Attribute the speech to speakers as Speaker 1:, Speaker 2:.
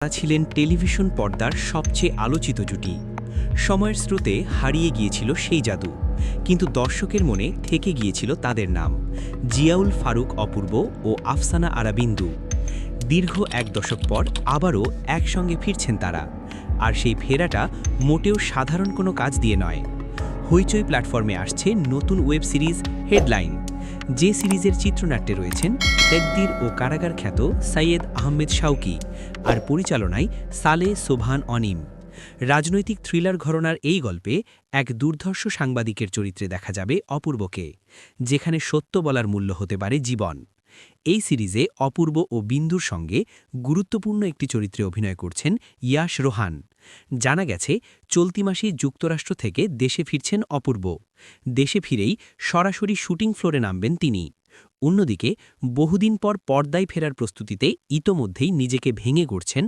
Speaker 1: তারা ছিলেন টেলিভিশন পর্দার সবচেয়ে আলোচিত জুটি। সময়ের স্রোতে হারিয়ে গিয়েছিল সেই জাদু, কিন্তু দর্শকের মনে থেকে গিয়েছিল তাদের নাম, জিয়াউল ফারুক অপূর্ব ও আফসানা আরাবিন্দু। দীর্ঘ এক দশক পর আবারও একসঙ্গে ফিরছেন তারা, আর সেই ফেরাটা মোটেও সাধারণ কোনো কাজ দিয়ে নয়। হইচই প্ল্যাটফর্মে আসছে নতুন ওয়েব সিরিজ হেডলাইন। যে সিরিজের চিত্রনাট্যে রয়েছেন তেকদির ও কারাগার খ্যাত সাইয়েদ আহমেদ শাউকি আর পরিচালনায় সালে সোভান অনিম। রাজনৈতিক থ্রিলার ঘরনার এই গল্পে এক দুর্ধর্ষ সাংবাদিকের চরিত্রে দেখা যাবে অপূর্বকে, যেখানে সত্য বলার মূল্য হতে পারে জীবন। এই সিরিজে অপূর্ব ও বিন্দুর সঙ্গে গুরুত্বপূর্ণ একটি চরিত্রে অভিনয় করছেন ইয়াশ রোহান। জানা গেছে, চলতি মাসে যুক্তরাষ্ট্র থেকে দেশে ফিরছেন অপূর্ব। দেশে ফিরেই সরাসরি শুটিং ফ্লোরে নামবেন তিনি। অন্যদিকে, বহুদিন পর পর্দায় ফেরার প্রস্তুতিতে ইতোমধ্যেই নিজেকে ভেঙে গড়ছেন